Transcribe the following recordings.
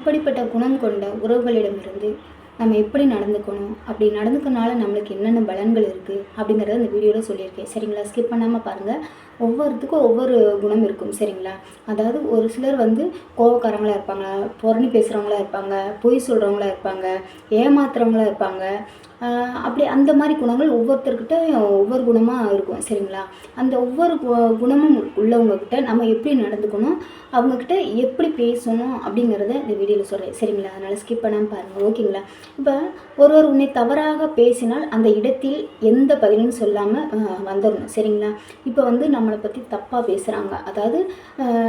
இப்படிப்பட்ட குணம் கொண்ட உறவுகளிடமிருந்து நம்ம எப்படி நடந்துக்கணும்? அப்படி நடந்துக்கனால நம்மளுக்கு என்னென்ன பலன்கள் இருக்குது அப்படிங்கிறத இந்த வீடியோவில் சொல்லியிருக்கேன். சரிங்களா? ஸ்கிப் பண்ணாமல் பாருங்கள் ஒவ்வொருத்துக்கும் ஒவ்வொரு குணம் இருக்கும். சரிங்களா? அதாவது ஒரு சிலர் வந்து கோவக்காரங்களாக இருப்பாங்க புறணி பேசுகிறவங்களா இருப்பாங்க பொய் சொல்கிறவங்களா இருப்பாங்க ஏமாத்துறவங்களா இருப்பாங்க அப்படி அந்த மாதிரி குணங்கள் ஒவ்வொருத்தர்கிட்ட ஒவ்வொரு குணமாக இருக்கும் சரிங்களா? அந்த ஒவ்வொரு கு- குணமும் உள்ளவங்கக்கிட்ட நம்ம எப்படி நடந்துக்கணும் அவங்கக்கிட்ட எப்படி பேசணும் அப்படிங்கிறத இந்த வீடியோவில் சொல்கிறேன் சரிங்களா? அதனால் ஸ்கிப் பண்ணாமல் பாருங்கள் ஓகேங்களா? இப்போ ஒருவர் உன்னை தவறாக பேசினால் அந்த இடத்தில் எந்த பதிலும் சொல்லாமல் வந்துடணும் சரிங்களா? இப்போ வந்து நம்மளை பற்றி தப்பாக பேசுகிறாங்க அதாவது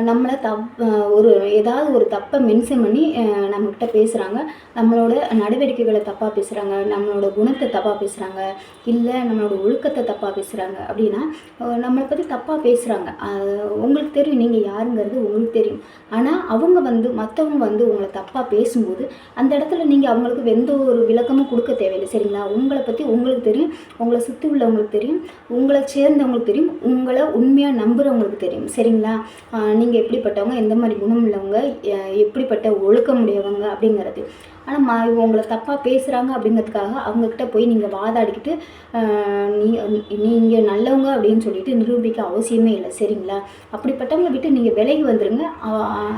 நம்மளை தப் ஒரு ஏதாவது ஒரு தப்பை மென்ஷன் பண்ணி நம்மக்கிட்ட பேசுகிறாங்க நம்மளோட நடவடிக்கைகளை தப்பாக பேசுகிறாங்க நம்மளோட குணத்தை தப்பாக பேசுகிறாங்க இல்லை நம்மளோட ஒழுக்கத்தை தப்பாக பேசுகிறாங்க அப்படின்னா நம்மளை பற்றி தப்பாக பேசுகிறாங்க உங்களுக்கு தெரியும் நீங்கள் யாருங்கிறது உங்களுக்கு தெரியும். ஆனால் அவங்க வந்து மற்றவங்க வந்து உங்களை தப்பாக பேசும்போது அந்த இடத்துல நீங்கள் அவங்களுக்கு எந்த ஒரு விளக்கமும் கொடுக்க தேவையில்லை சரிங்களா? உங்களை பற்றி உங்களுக்கு தெரியும் உங்களை சுற்றி உள்ளவங்களுக்கு தெரியும் உங்களை சேர்ந்தவங்களுக்கு தெரியும் உங்களை உண்மையாக நம்புகிறவங்களுக்கு தெரியும் சரிங்களா? நீங்கள் எப்படிப்பட்டவங்க எந்த மாதிரி குணம் உள்ளவங்க எப்படிப்பட்ட ஒழுக்கம் உடையவங்க அப்படிங்கிறது. ஆனால் மா உங்களை தப்பாக பேசுகிறாங்க அப்படிங்கிறதுக்காக அவங்கக்கிட்ட போய் நீங்கள் வாதாடிக்கிட்டு நீ நீங்கள் நல்லவங்க அப்படின்னு சொல்லிட்டு நிரூபிக்க அவசியமே இல்லை சரிங்களா? அப்படிப்பட்டவங்களை விட்டு நீங்கள் விலகி வந்துடுங்க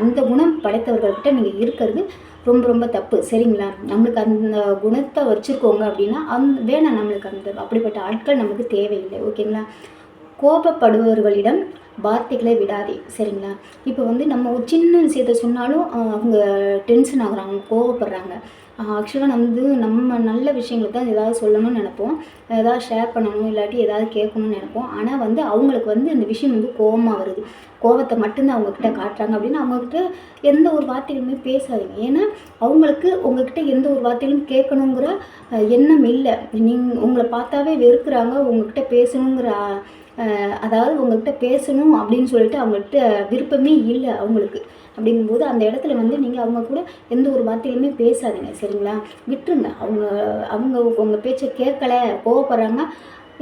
அந்த குணம் படைத்தவர்கள்கிட்ட நீங்கள் இருக்கிறது ரொம்ப ரொம்ப தப்பு சரிங்களா? நம்மளுக்கு அந்த குணத்தை வச்சுருக்கோங்க அப்படின்னா அந் வேணாம் நம்மளுக்கு அந்த அப்படிப்பட்ட ஆட்கள் நமக்கு தேவையில்லை ஓகேங்களா? கோபப்படுபவர்களிடம் வார்த்தைகளை விடாதே சரிங்களா? இப்போ வந்து நம்ம ஒரு சின்ன விஷயத்த சொன்னாலும் அவங்க டென்ஷன் ஆகுறாங்க கோவப்படுறாங்க. ஆக்சுவலாக நம்ம வந்து நம்ம நல்ல விஷயங்களை தான் ஏதாவது சொல்லணும்னு நினைப்போம். ஏதாவது ஷேர் பண்ணணும் இல்லாட்டி ஏதாவது கேட்கணும்னு நினைப்போம். ஆனால் வந்து அவங்களுக்கு வந்து அந்த விஷயம் வந்து கோவமாக வருது. கோவத்தை மட்டும்தான் அவங்கக்கிட்ட காட்டுறாங்க அப்படின்னு அவங்கக்கிட்ட எந்த ஒரு வார்த்தைகளுமே பேசாதீங்க. ஏன்னா அவங்களுக்கு உங்ககிட்ட எந்த ஒரு வார்த்தைகளும் கேட்கணுங்கிற எண்ணம் இல்லை. நீங்கள் உங்களை பார்த்தாவே வெறுக்கிறாங்க உங்ககிட்ட பேசணுங்கிற அதாவது உங்கள்கிட்ட பேசணும் அப்படின்னு சொல்லிட்டு அவங்கள்ட்ட விருப்பமே இல்லை அவங்களுக்கு. அப்படிங்கும்போது அந்த இடத்துல வந்து நீங்கள் அவங்க கூட எந்த ஒரு வார்த்தையுமே பேசாதீங்க சரிங்களா? விட்டுருங்க. அவங்க அவங்க உங்கள் பேச்சை கேட்கல கோவப்படுறாங்க.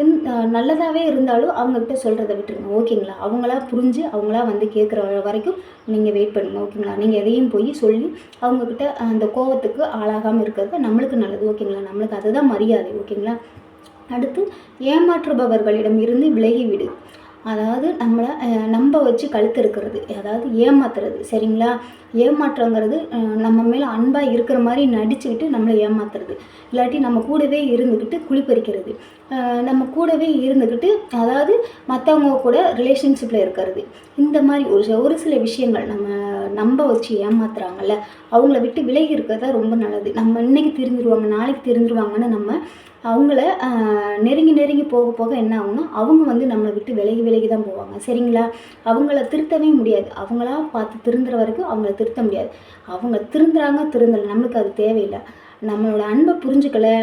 எந் நல்லதாகவே இருந்தாலும் அவங்கக்கிட்ட சொல்கிறத விட்டுருங்க ஓகேங்களா? அவங்களா புரிஞ்சு அவங்களா வந்து கேட்குற வரைக்கும் நீங்கள் வெயிட் பண்ணுங்கள் ஓகேங்களா? நீங்கள் எதையும் போய் சொல்லி அவங்கக்கிட்ட அந்த கோவத்துக்கு ஆளாகாமல் இருக்கிறது நம்மளுக்கு நல்லது ஓகேங்களா? நம்மளுக்கு அதுதான் மரியாதை ஓகேங்களா? அடுத்து ஏமாற்றுபவர்களிடம் இருந்து விலகிவிடு. அதாவது நம்மளை நம்ப வச்சு கழுத்திருக்கிறது அதாவது ஏமாத்துறது. சரிங்களா? ஏமாற்றங்கிறது நம்ம மேலே அன்பாக இருக்கிற மாதிரி நடிச்சுக்கிட்டு நம்மளை ஏமாத்துறது. இல்லாட்டி நம்ம கூடவே இருந்துக்கிட்டு குளிப்பறிக்கிறது. நம்ம கூடவே இருந்துக்கிட்டு அதாவது மற்றவங்க கூட ரிலேஷன்ஷிப்பில் இருக்கிறது. இந்த மாதிரி ஒரு சில ஒரு சில விஷயங்கள் நம்ம நம்ப வச்சு ஏமாத்துறாங்கல்ல அவங்கள விட்டு விலகி இருக்கிறது ரொம்ப நல்லது. நம்ம இன்னைக்கு தெரிஞ்சிருவாங்க நாளைக்கு தெரிஞ்சிருவாங்கன்னு நம்ம அவங்கள நெருங்கி நெருங்கி போக போக என்ன ஆகும்னா அவங்க வந்து நம்மளை விட்டு விலகி விலகி தான் போவாங்க. சரிங்களா? அவங்கள திருத்தவே முடியாது. அவங்களா பார்த்து திருந்துற வரைக்கும் அவங்கள திருத்த முடியாது. அவங்க திருந்துறாங்க திருந்தலை. நம்மளுக்கு அது தேவையில்லை. நம்மளோட அன்பை புரிஞ்சுக்கலை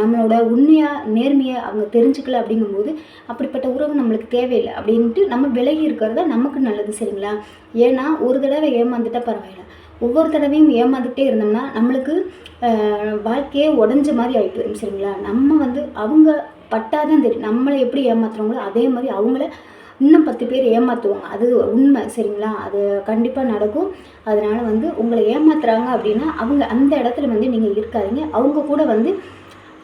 நம்மளோட உண்மையாக நேர்மையை அவங்க தெரிஞ்சுக்கல அப்படிங்கும்போது அப்படிப்பட்ட உறவு நம்மளுக்கு தேவையில்லை அப்படின்ட்டு நம்ம விலகி இருக்கிறது தான் நமக்கு நல்லது சரிங்களா? ஏன்னா ஒரு தடவை ஏமாந்துட்டால் பரவாயில்ல. ஒவ்வொரு தடவையும் ஏமாந்துக்கிட்டே இருந்தோம்னா நம்மளுக்கு வாழ்க்கையே உடஞ்ச மாதிரி ஆகி போயிடும் சரிங்களா? நம்ம வந்து அவங்க பட்டாதான் தெரியும். நம்மளை எப்படி ஏமாத்துறாங்களோ அதே மாதிரி அவங்கள இன்னும் பத்து பேர் ஏமாற்றுவாங்க அது உண்மை சரிங்களா? அது கண்டிப்பாக நடக்கும். அதனால் வந்து உங்களை ஏமாத்துறாங்க அப்படின்னா அவங்க அந்த இடத்துல வந்து நீங்கள் இருக்காதீங்க. அவங்க கூட வந்து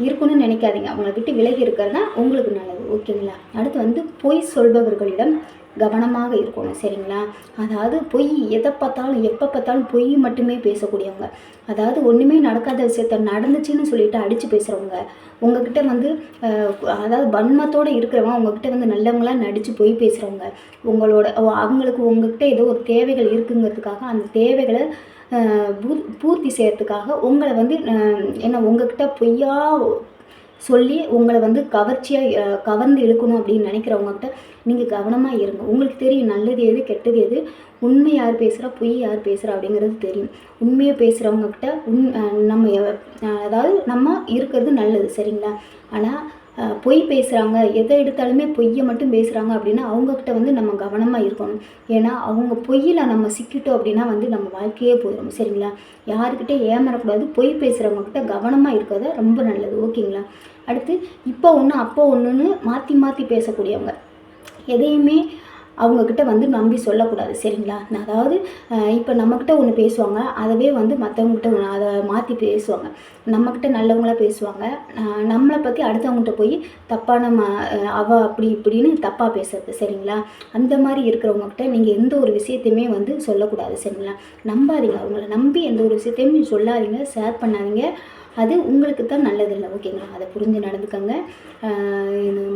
இருக்கணும்னு நினைக்காதீங்க. அவங்கள விட்டு விலகி இருக்கிறது தான் உங்களுக்கு நல்லது. ஓகேங்களா? அடுத்து வந்து பொய் சொல்பவர்களிடம் கவனமாக இருக்கணும் சரிங்களா? அதாவது பொய் எதை பார்த்தாலும் எப்போ பார்த்தாலும் பொய் மட்டுமே பேசக்கூடியவங்க. அதாவது ஒன்றுமே நடக்காத விஷயத்த நடந்துச்சுன்னு சொல்லிட்டு அடித்து பேசுகிறவங்க உங்ககிட்ட வந்து அதாவது வன்மத்தோடு இருக்கிறவங்க உங்ககிட்ட வந்து நல்லவங்களாம் நடித்து பொய் பேசுகிறவங்க உங்களோட அவங்களுக்கு உங்ககிட்ட ஏதோ ஒரு தேவைகள் இருக்குங்கிறதுக்காக அந்த தேவைகளை பூ- பூர்த்தி செய்கிறதுக்காக உங்களை வந்து என்ன உங்ககிட்ட பொய்யா சொல்லி உங்களை வந்து கவர்ச்சியாக கவர்ந்து இழுக்கணும் அப்படின்னு நினைக்கிறவங்ககிட்ட நீங்கள் கவனமாக இருங்க. உங்களுக்கு தெரியும் நல்லது எது கெட்டது எது. உண்மை யார் பேசுகிறா பொய் யார் பேசுகிறா அப்படிங்கிறது தெரியும். உண்மையை பேசுகிறவங்கக்கிட்ட உண் நம்ம அதாவது நம்ம இருக்கிறது நல்லது சரிங்களா? ஆனால் பொய் பேசுகிறாங்க எதை எடுத்தாலுமே பொய்யை மட்டும் பேசுகிறாங்க அப்படின்னா அவங்கக்கிட்ட வந்து நம்ம கவனமாக இருக்கணும். ஏன்னா அவங்க பொய்யில் நம்ம சிக்கிட்டோம் அப்படின்னா வந்து நம்ம வாழ்க்கையே போயிடும். சரிங்களா? யாருக்கிட்டே ஏமாறக்கூடாது. பொய் பேசுகிறவங்கக்கிட்ட கவனமாக இருக்கிறது ரொம்ப நல்லது. ஓகேங்களா? அடுத்து இப்போ ஒன்று அப்போ ஒன்றுன்னு மாற்றி மாற்றி பேசக்கூடியவங்க. எதையுமே அவங்கக்கிட்ட வந்து நம்பி சொல்லக்கூடாது சரிங்களா? நான் அதாவது இப்போ நம்மக்கிட்ட ஒன்று பேசுவாங்க அதவே வந்து மற்றவங்ககிட்ட ஒன்று அதை மாற்றி பேசுவாங்க. நம்மக்கிட்ட நல்லவங்களா பேசுவாங்க. நம்மளை பற்றி அடுத்தவங்ககிட்ட போய் தப்பான ம அவ அப்படி இப்படின்னு தப்பாக பேசுறது சரிங்களா? அந்த மாதிரி இருக்கிறவங்கக்கிட்ட நீங்கள் எந்த ஒரு விஷயத்தையுமே வந்து சொல்லக்கூடாது சரிங்களா? நம்பாதீங்க அவங்கள. நம்பி எந்த ஒரு விஷயத்தையும் சொல்லாதீங்க ஷேர் பண்ணாதீங்க. அது உங்களுக்கு தான் நல்லதில்லை ஓகேங்களா அதை புரிஞ்சு நடந்துக்கங்க.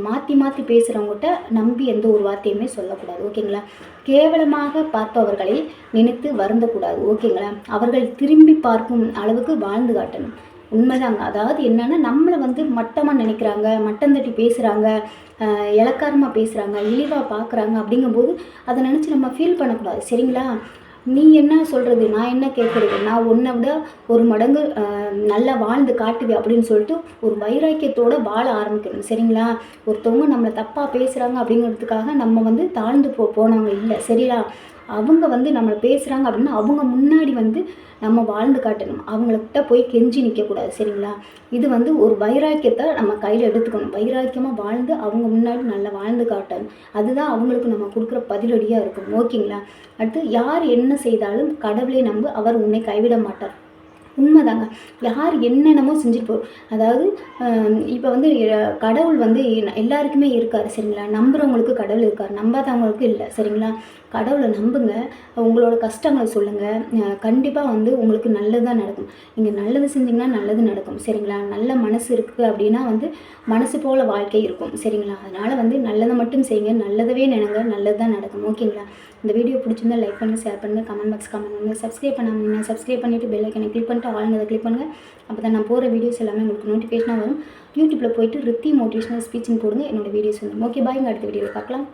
மாற்றி மாற்றி பேசுகிறவங்ககிட்ட நம்பி எந்த ஒரு வார்த்தையுமே சொல்லக்கூடாது. ஓகேங்களா கேவலமாக பார்ப்பவர்களை நினைத்து வருந்தக்கூடாது. ஓகேங்களா அவர்கள் திரும்பி பார்க்கும் அளவுக்கு வாழ்ந்து காட்டணும். உண்மைதாங்க. அதாவது என்னென்னா நம்மளை வந்து மட்டமாக நினைக்கிறாங்க மட்டம் தட்டி பேசுகிறாங்க இலக்காரமாக பேசுகிறாங்க இழிவாக பார்க்குறாங்க அப்படிங்கும்போது அதை நினச்சி நம்ம ஃபீல் பண்ணக்கூடாது. சரிங்களா? நீ என்ன சொல்கிறது நான் என்ன கேட்குறது நான் உன்னை விட ஒரு மடங்கு நல்லா வாழ்ந்து காட்டுவே அப்படின்னு சொல்லிட்டு ஒரு வைராக்கியத்தோடு வாழ ஆரம்பிக்கணும். சரிங்களா? ஒருத்தவங்க நம்மளை தப்பாக பேசுகிறாங்க அப்படிங்கிறதுக்காக நம்ம வந்து தாழ்ந்து போ போனவங்க இல்லை. சரியா? அவங்க வந்து நம்மளை பேசுகிறாங்க அப்படின்னா அவங்க முன்னாடி வந்து நம்ம வாழ்ந்து காட்டணும். அவங்கக்கிட்ட போய் கெஞ்சி நிற்கக்கூடாது சரிங்களா? இது வந்து ஒரு வைராக்கியத்தை நம்ம கையில் எடுத்துக்கணும். வைராக்கியமாக வாழ்ந்து அவங்க முன்னாடி நல்லா வாழ்ந்து காட்டணும். அதுதான் அவங்களுக்கு நம்ம கொடுக்குற பதிலடியாக இருக்கும். ஓகேங்களா? அடுத்து யார் என்ன செய்தாலும் கடவுளை நம்பு அவர் உன்னை கைவிட மாட்டார். உண்மைதாங்க. யார் என்னென்னமோ செஞ்சுட்டு போகிறோம் அதாவது இப்போ வந்து கடவுள் வந்து எல்லாருக்குமே இருக்கார் சரிங்களா? நம்புகிறவங்களுக்கு கடவுள் இருக்கார் நம்பாதவங்களுக்கு இல்லை சரிங்களா? கடவுளை நம்புங்க உங்களோட கஷ்டங்களை சொல்லுங்கள் கண்டிப்பாக வந்து உங்களுக்கு நல்லது தான் நடக்கும். நீங்கள் நல்லது செஞ்சிங்கன்னா நல்லது நடக்கும் சரிங்களா? நல்ல மனசு இருக்குது அப்படின்னா வந்து மனசு போல் வாழ்க்கை இருக்கும் சரிங்களா? அதனால் வந்து நல்லதை மட்டும் செய்யுங்க நல்லதவே நினைங்க நல்லது தான் நடக்கும் ஓகேங்களா? இந்த வீடியோ பிடிச்சிருந்தா லைக் பண்ணுங்கள் ஷேர் பண்ணுங்கள் கமெண்ட் பாக்ஸ் கமெண்ட் பண்ணுங்கள் சப்ஸ்கிரைப் பண்ணாமல் சப்ஸ்கிரைப் பண்ணிவிட்டு பெல் ஐக்கனை கிளிக் பண்ணிட்டு ஆளுங்க அதை கிளிக் பண்ணுங்கள் அப்போ தான் நான் போகிற வீடியோஸ் எல்லாமே உங்களுக்கு நோட்டிஃபிகேஷனாக வரும். யூடியூப்பில் போயிட்டு ரித்தி மோட்டிவேஷனல் ஸ்பீச்சிங் போடுங்க என்னோட வீடியோஸ் வந்து ஓகே பாய்ங்க அடுத்த வீடியோவில் பார்க்கலாம்.